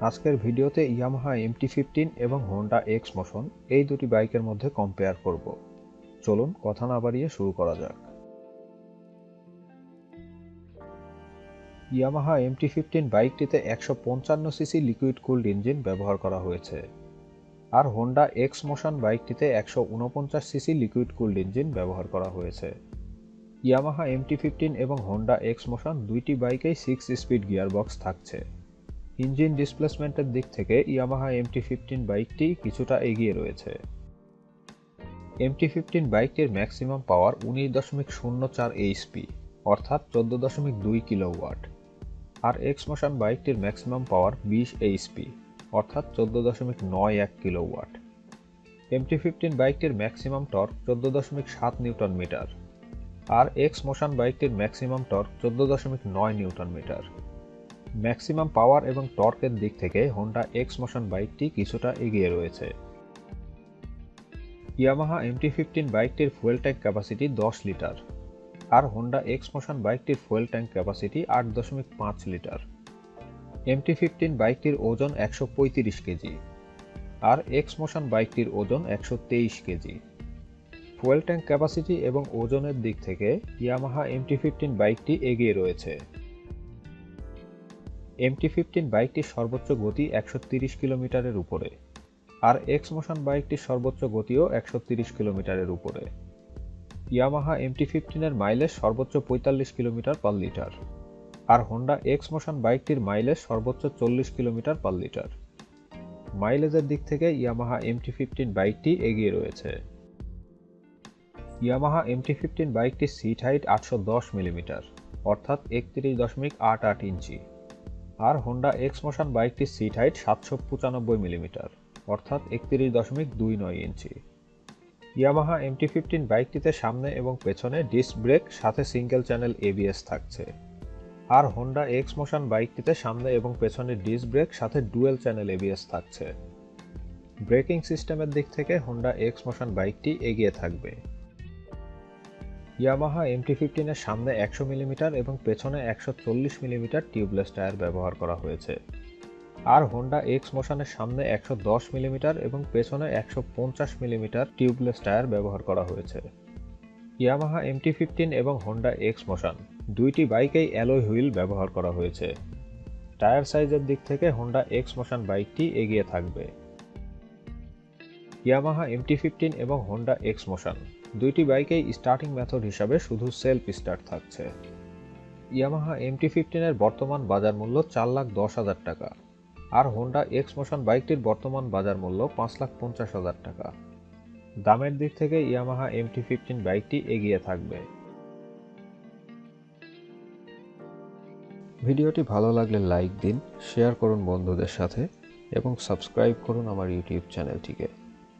আজকের ভিডিওতে Yamaha MT fifteen এবং হোন্ডা এক্স মোশন এই দুটি বাইকের মধ্যে কম্পেয়ার করব। চলুন কথা না বাড়িয়ে শুরু করা যাক। ইয়ামাহা এমটি ফিফটিন বাইকটিতে একশো পঞ্চান্ন সিসি লিকুইড কুলড ইঞ্জিন ব্যবহার করা হয়েছে। আর হোন্ডা এক্স মোশন বাইকটিতে একশো উনপঞ্চাশ সিসি লিকুইড কুলড ইঞ্জিন ব্যবহার করা হয়েছে। ইয়ামাহা এমটি ফিফটিন এবং হোন্ডা এক্স মোশন দুইটি বাইকেই সিক্স স্পিড গিয়ারবক্স থাকছে। ইঞ্জিন ডিসপ্লেসমেন্টের দিক থেকে ইয়ামাহা এমটি ফিফটিন বাইকটি কিছুটা এগিয়ে রয়েছে। এমটি ফিফটিন বাইকটির ম্যাক্সিমাম পাওয়ার উনিশ দশমিক শূন্য চার এইচপি অর্থাৎ চোদ্দ দশমিক দুই কিলোওয়াট আর এক্স মোশন বাইকটির ম্যাক্সিমাম পাওয়ার বিশ এইচপি অর্থাৎ চোদ্দ দশমিক নয় এক কিলোওয়াট এমটি ফিফটিন বাইকটির ম্যাক্সিমাম টর্ক চোদ্দ দশমিক সাত নিউটন মিটার আর এক্স মোশন বাইকটির ম্যাক্সিমাম টর্ক চোদ্দ দশমিক নয় নিউটন মিটার ম্যাক্সিমাম পাওয়ার এবং টর্কের দিক থেকে হোন্ডা এক্স মোশন বাইকটি কিছুটা এগিয়ে রয়েছে। ইয়ামাহা এমটি ফিফটিন বাইকটির ফুয়েল ট্যাঙ্ক ক্যাপাসিটি দশ লিটার আর হোন্ডা এক্স মোশন বাইকটির ফুয়েল ট্যাঙ্ক ক্যাপাসিটি আট দশমিক পাঁচ লিটার। এমটি ফিফটিন বাইকটির ওজন একশো পঁয়ত্রিশ কেজি আর এক্স মোশন বাইকটির ওজন একশো তেইশ কেজি। ফুয়েল ট্যাঙ্ক ক্যাপাসিটি এবং ওজনের দিক থেকে ইয়ামাহা এমটি ফিফটিন বাইকটি এগিয়ে রয়েছে। এমটি ফিফটিন বাইকটির সর্বোচ্চ গতি একশো তিরিশ কিলোমিটারের উপরে, আর এক্স মোশন বাইকটির সর্বোচ্চ গতিও একশো তিরিশ কিলোমিটারের উপরে। ইয়ামাহা এমটি ফিফটিনের মাইলেজ সর্বোচ্চ পঁয়তাল্লিশ কিলোমিটার পার লিটার, আর হোন্ডা এক্স মোশন বাইকটির মাইলেজ সর্বোচ্চ চল্লিশ কিলোমিটার পার লিটার। মাইলেজের দিক থেকে ইয়ামাহা এমটি ফিফটিন বাইকটি এগিয়ে রয়েছে। ইয়ামাহা এমটি ফিফটিন বাইকটির সিট হাইট আটশো দশ মিলিমিটার, অর্থাৎ একত্রিশ দশমিক আট আট ইঞ্চি। আর হোন্ডা এক্স মোশন বাইকটির সিট হাইট সাতশো পঁচানব্বই মিলিমিটার অর্থাৎ একত্রিশ দশমিক দুই নয় ইঞ্চি। ইয়ামাহা এমটি ফিফটিন বাইকটিতে সামনে এবং পেছনে ডিস্ক ব্রেক সাথে সিঙ্গেল চ্যানেল এবিএস থাকছে। আর হোন্ডা এক্স মোশন বাইকটিতে সামনে এবং পেছনে ডিস্ক ব্রেক সাথে ডুয়েল চ্যানেল এবিএস থাকছে। ব্রেকিং সিস্টেমের দিক থেকে হোন্ডা এক্স মোশন বাইকটি এগিয়ে থাকবে। ইয়ামাহা এমটি ফিফটিনের সামনে একশো মিলিমিটার এবং পেছনে একশো চল্লিশ মিলিমিটার টিউবলেস টায়ার ব্যবহার করা হয়েছে। আর হোন্ডা এক্স মোশনের সামনে একশো দশ মিলিমিটার এবং পেছনে একশো পঞ্চাশ মিলিমিটার টিউবলেস টায়ার ব্যবহার করা হয়েছে। ইয়ামাহা এমটি ফিফটিন এবং হোন্ডা এক্স মোশন দুইটি বাইকেই অ্যালোয় হুইল ব্যবহার করা হয়েছে। টায়ার সাইজের দিক থেকে হোন্ডা এক্স মোশন বাইকটি এগিয়ে থাকবে। ইয়ামাহা এমটি ফিফটিন এবং হোন্ডা এক্স মোশন দুইটি বাইকেই স্টার্টিং মেথড হিসাবে শুধু সেলফ স্টার্ট থাকছে। ইয়ামাহা এমটি ফিফটিনের বর্তমান বাজার মূল্য চার লাখ দশ হাজার টাকা। আর হোন্ডা এক্স মোশন বাইকটির বর্তমান বাজার মূল্য পাঁচ লাখ পঞ্চাশ হাজার টাকা। দামের দিক থেকে ইয়ামাহা এমটি ফিফটিন বাইকটি এগিয়ে থাকবে। ভিডিওটি ভালো লাগলে লাইক দিন শেয়ার করুন বন্ধুদের সাথে এবং সাবস্ক্রাইব করুন আমার ইউটিউব চ্যানেলটিকে।